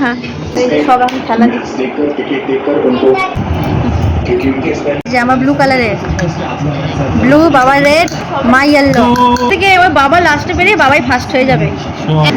হ্যাঁ। খেলা দিচ্ছি জামা ব্লু কালারের ব্লু বাবা রেড মাই ইয়েলো থেকে এবার বাবা লাস্টে পেরিয়ে বাবাই ফার্স্ট হয়ে যাবে। হ্যাঁ।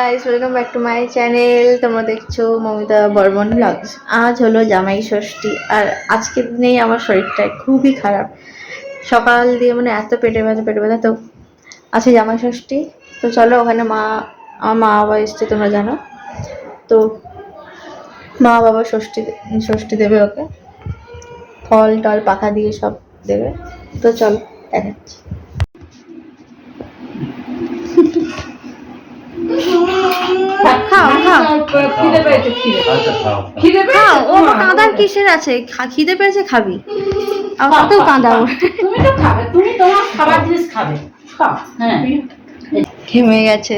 Guys welcome back to my channel তোমরা দেখছ মমিতা বর্মন ব্লগস আজ হলো জামাই ষষ্ঠী, আর আজকের দিনেই আমার শরীরটা খুবই খারাপ। সকাল দিয়ে মানে এত পেটে ব্যথা পেটে ব্যথা। তো আছে জামাই ষষ্ঠী, তো চলো ওখানে মা, আমার মা বাবা এসছে, তোমরা জানো। তো মা বাবা ষষ্ঠী ষষ্ঠী দেবে ওকে। ফল টল পাখা দিয়ে সব দেবে। তো চলো দেখাচ্ছি। খিদে পেয়েছে খিদে। আচ্ছা, খাও। ও কাঁদার কিসের আছে? খিদে পেয়েছে খাবি। আমার তো কাঁদা তুমি তো খাবে তুমি তোমার খাবার জিনিস খাবে। হ্যাঁ।, হ্যাঁ। ঘেমে গেছে।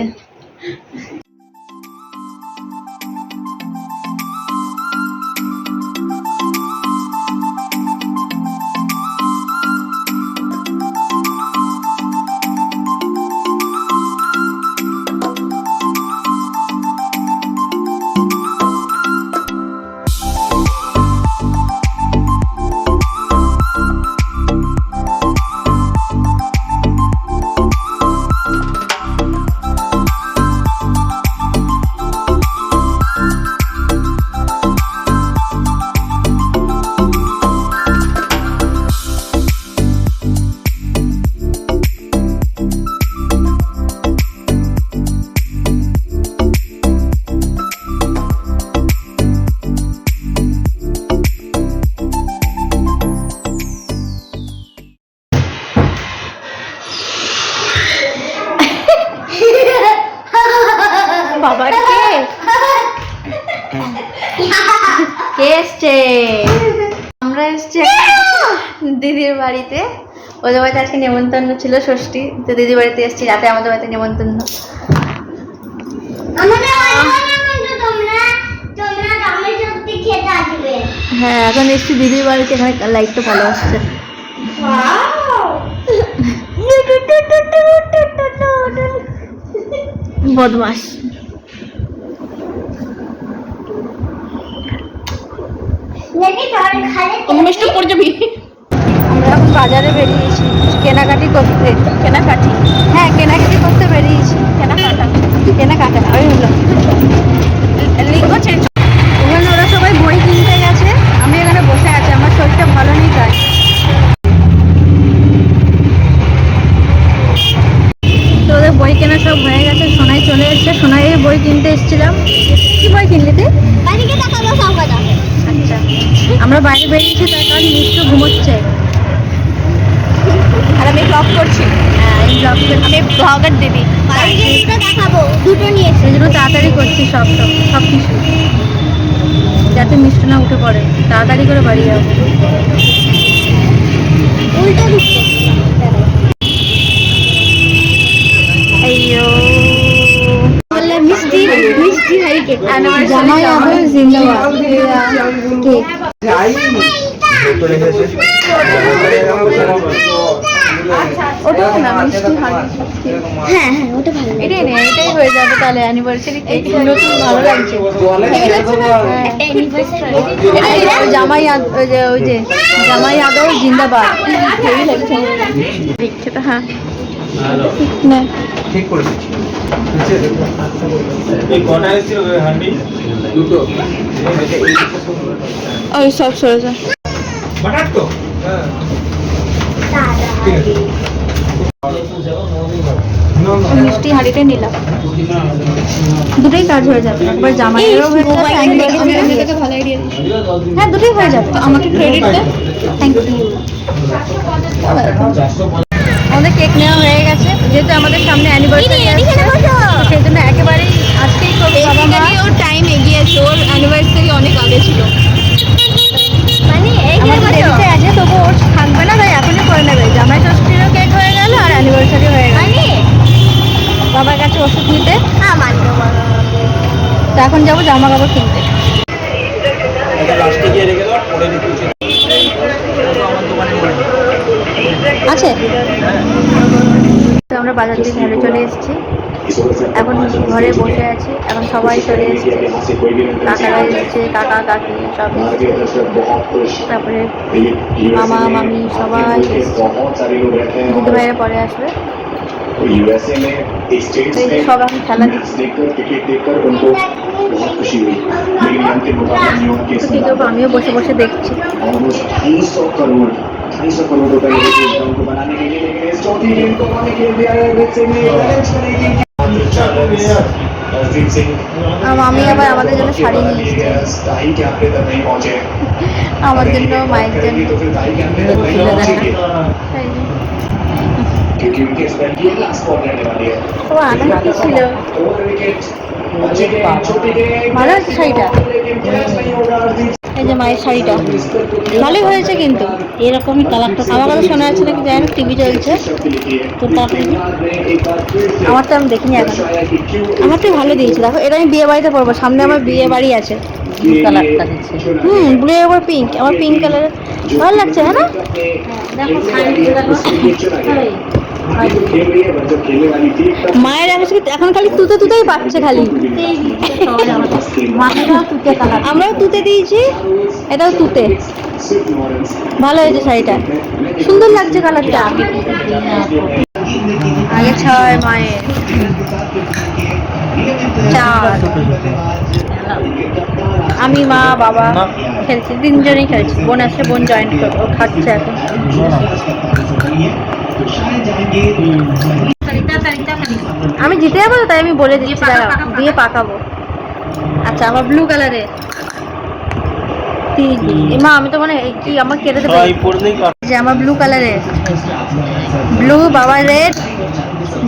ওদের বাড়িতে আজকে নেমন্তন্ন ছিল ষষ্ঠী তো দিদি বাড়িতে এসছি রাতে আমাদের বাড়িতে নেমন্তন্ন। হ্যাঁ এখন এসছি দিদির বাড়িতে এখানে লাইটটা ভালো আসছে। বদমাস মিষ্টি পড়ে যাবি। বাজারে বেরিয়েছি কেনাকাটি করতে। কেনাকাটি? হ্যাঁ কেনাকাটি করতে বেরিয়েছি। কেনাকাটা? কেনাকাটা ওই হলো। লিঙ্গ চেঞ্জ ওখানে ওরা সবাই বই কিনতে গেছে। আমি এখানে বসে আছি আমার শরীরটা ভালো নেই তাই। তো ওদের বই কেনা সব হয়ে গেছে সোনাই চলে এসছে। সোনাইয়ের বই কিনতে এসেছিলাম। কি বই কিনলি তুই? আচ্ছা। আমরা বাইরে বেরিয়েছি তার কারণ মিষ্টি ঘুমোচ্ছে। আর আমি ব্লগ করছি। হ্যাঁ আমি ব্লগ আমি ব্লগার দিদি দুটো দেখাবো দুটো নিয়ে এসে। সেই জন্য তাড়াতাড়ি করছি সব সব সব কিছু। যাতে মিষ্টি না উঠে পড়ে। তাড়াতাড়ি করে বাড়ি যাব উল্টো জামাই আবার জিন্দাবাদ। কেক ওটা না মিষ্টি হ্যাঁ হ্যাঁ ওটা ভালো এটাই নে এটাই হয়ে যাবে তাহলে অ্যানিভার্সারি কেক নতুন ভালো লাগছে। হ্যাঁ। জামাই ওই যে ওই যে জামাই আদর জিন্দাবাদ। হেভি লাগছে দেখছে তো হ্যাঁ। না। ঠিক করে ওই সব সরে যা। হঠাৎ তো? হ্যাঁ। ঠিক আছে মিষ্টি হাঁড়িটাই নিলাম। দুটোই কাজ হয়ে যাবে একবার জামাইয়েরও হয়ে যাবে। হ্যাঁ দুটোই হয়ে যাবে। আমাকে ক্রেডিট দে। থ্যাংক ইউ আমাদের কেক নেওয়া হয়ে গেছে। যেহেতু আমাদের সামনে অ্যানিভার্সারি আছে সেই জন্য একেবারেই আজকেই করব বাবা মা ওর টাইম এগিয়েছে ওর অ্যানিভার্সারি অনেক আগে ছিল। মানে এই আছে তবু ওর থাকবে এখন যাব জামা কাপড় কিনতে। আছে? আমরা বাজার থেকে ঘরে চলে এসেছি। এখন ঘরে বসে আছি এখন সবাই চলে এসেছে। কাকারা এসেছে কাকা কাকি সব তারপরে মামা মামি সবাই এসছে। দুটো বাইরে পরে আসবে। आपको यूएसए में एक स्टेट में मैच देखकर क्रिकेट देखकर उनको बहुत खुशी हुई लेकिन हम के मुकाबले न्यू के ऑलमोस्ट तीन सौ करोड़ ढाई सौ करोड़ रुपए उनको बनाने के लिए लेकिन इस चौथी गेम को पाने के लिए মামি আবার আমাদের জন্য শাড়ি নিয়ে আমার জন্য মায়ের জন্য ও আনন্দ কি ছিল ভালো আছে শাড়িটা এই যে মায়ের শাড়িটা ভালোই হয়েছে কিন্তু এরকমই কালারটা আমার কথা শোনা যাচ্ছে নাকি জানি টিভি চলছে তো আমার তো আমি দেখিনি এখন আমার তো ভালো দিয়েছে দেখো এটা আমি বিয়ে বাড়িতে পরবো সামনে আমার বিয়ে বাড়ি আছে কালারটা হুম ব্লু এবার পিঙ্ক আমার পিঙ্ক কালারের ভালো লাগছে হ্যাঁ না দেখো মায়ের এখন খালি তুতে তুতেই পাচ্ছে খালি। আমরাও তুতে দিয়েছি, এটাও তুতে। ভালো হয়েছে শাড়িটা। সুন্দর লাগছে কালারটা। আগে ছয় মায়ের। চার। আমি মা, বাবা খেলছি, তিনজনই খেলছি। বোন আসছে বোন জয়েন্ট করব খাচ্ছে এখন। আমি জিতে যাব তাই আমি বলে দিচ্ছি দিয়ে পাকাবো। আচ্ছা আমার ব্লু কালারের তিন এ মা আমি তো মানে কি আমার কেটে দেবে? যে আমার ব্লু কালারের ব্লু বাবা রেড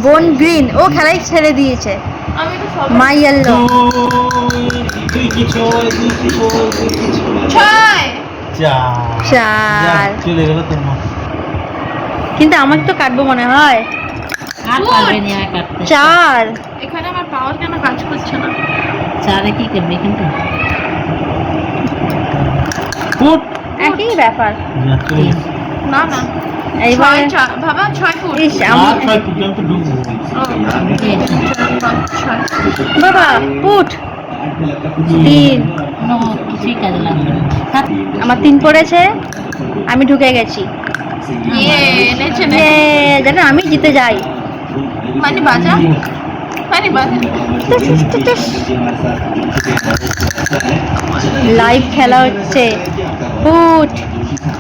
বোন গ্রিন ও খেলাই ছেড়ে দিয়েছে। মা ইয়েলো চার। চলে গেল মা কিন্তু আমার তো কাটবো মনে হয়। চার! এখানে আমার পাওয়ার কেন কাজ করছে না? চারে কি করবে ফুট। একই ব্যাপার। না না। এইবার ছয় ফুট। ছয় ফুট। তিন। কোনো কিছুই কাজে লাগবে আমার তিন পড়েছে। আমি ঢুকে গেছি। ইয়ে এনেছে না ইয়ে, জানো আমি জিতে যাই। মানে বাজা? লাইভ খেলা হচ্ছে। ফুট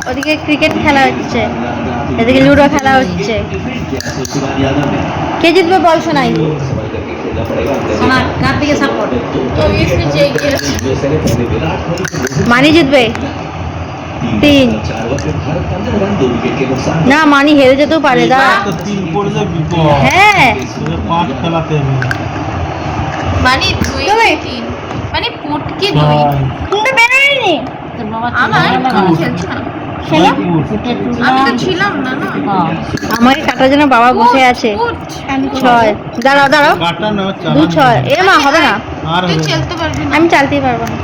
ওদিকে ক্রিকেট খেলা হচ্ছে। এদিকে লুডো খেলা হচ্ছে। কে জিতবে বল শোনাই। मानी জিতবে তিন। না মানি হেরে যেতেও পারে দা হ্যাঁ। মানে দুই তিন। মানে পুটকে দুই। কোনটা বেরোয়নি আমার? খেলছে না। শোনো ফুটে আমি তো তুললাম ছিলাম না না। আমাকে কাটার জন্য বাবা বসে আছে। ছয়। দাঁড়াও দাঁড়াও। দু ছয়। এ মা হবে না। আমি চালতেই পারব না।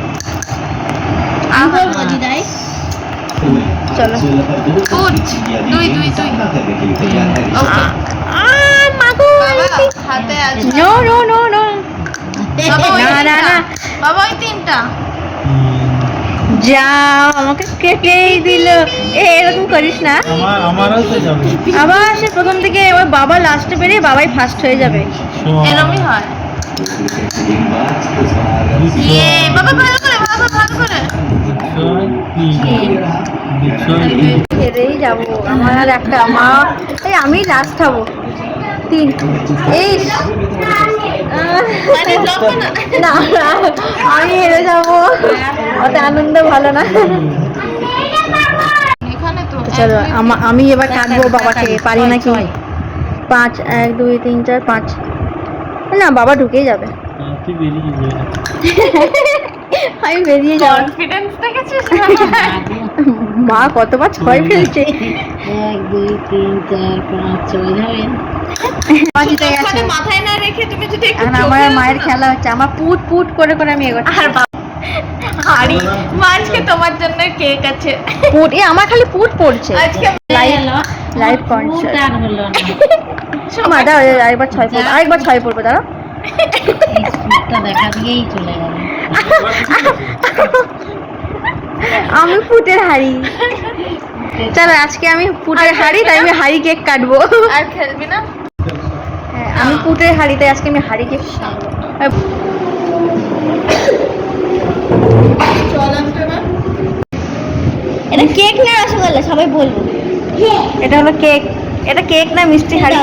চলো। ফুট দুই দুই দুই। ওকে আ মাগো বাবা হাতে আছে। No no no no. বাবা ওই তিনটা। যা আমাকে কেটেই দিল। এ এরকম করিস না। আমারও তো যাবে। আবার সে প্রথম থেকে ওর বাবা লাস্টে পেরিয়ে বাবাই ফার্স্ট হয়ে যাবে। ছয়, এরমই হয়। ইয়ে বাবা ভালো করে বাবা ভালো করে। ছয়, তিন, দুই ছয়, তিন। হেরেই যাব। আমার আর একটা মা। এই আমি লাস্ট হব। তিন। এই না না, আমি হেরে যাব। অত আনন্দ ভালো না। এখানে তো তো চলো আমা- এবার কাটবো বাবাকে পারি নাকি? পাঁচ এক দুই তিন চার পাঁচ। না বাবা ঢুকেই যাবে। হ্যাঁ, আমি বেরিয়ে যাব। মা কতবার ছয় ফেলছে। এক দুই তিন চার পাঁচ ছয় মাথায় না রেখে তুমি যদি আমার মায়ের খেলা হচ্ছে। আমার পুট পুট করে করে আমি এগোচ্ছি। আর বাবা হাড়ি আজকে তোমার জন্য কেক আছে। পুট এ আমার খালি পুট পড়ছে। আজকে লাইভ লাইভ কনসার্ট টান হলো না। মা দাও আরেকবার ছয় পড়ব আরেকবার ছয় পড়ব দাঁড়া দেখা দিয়েই চলে গেল। আমি ফুটের হাড়ি। চলো আজকে আমি ফুটের হাড়ি তাই আমি হাড়ি কেক কাটবো। আর খেলবি না? আমি পুটের হাড়ি তাই আজকে আমি হাড়ি কেক কাটবো চল আসবে এটা কেক না রসগোল্লা? সবাই বলব। এটা হলো কেক। এটা কেক না মিষ্টি হাড়ি?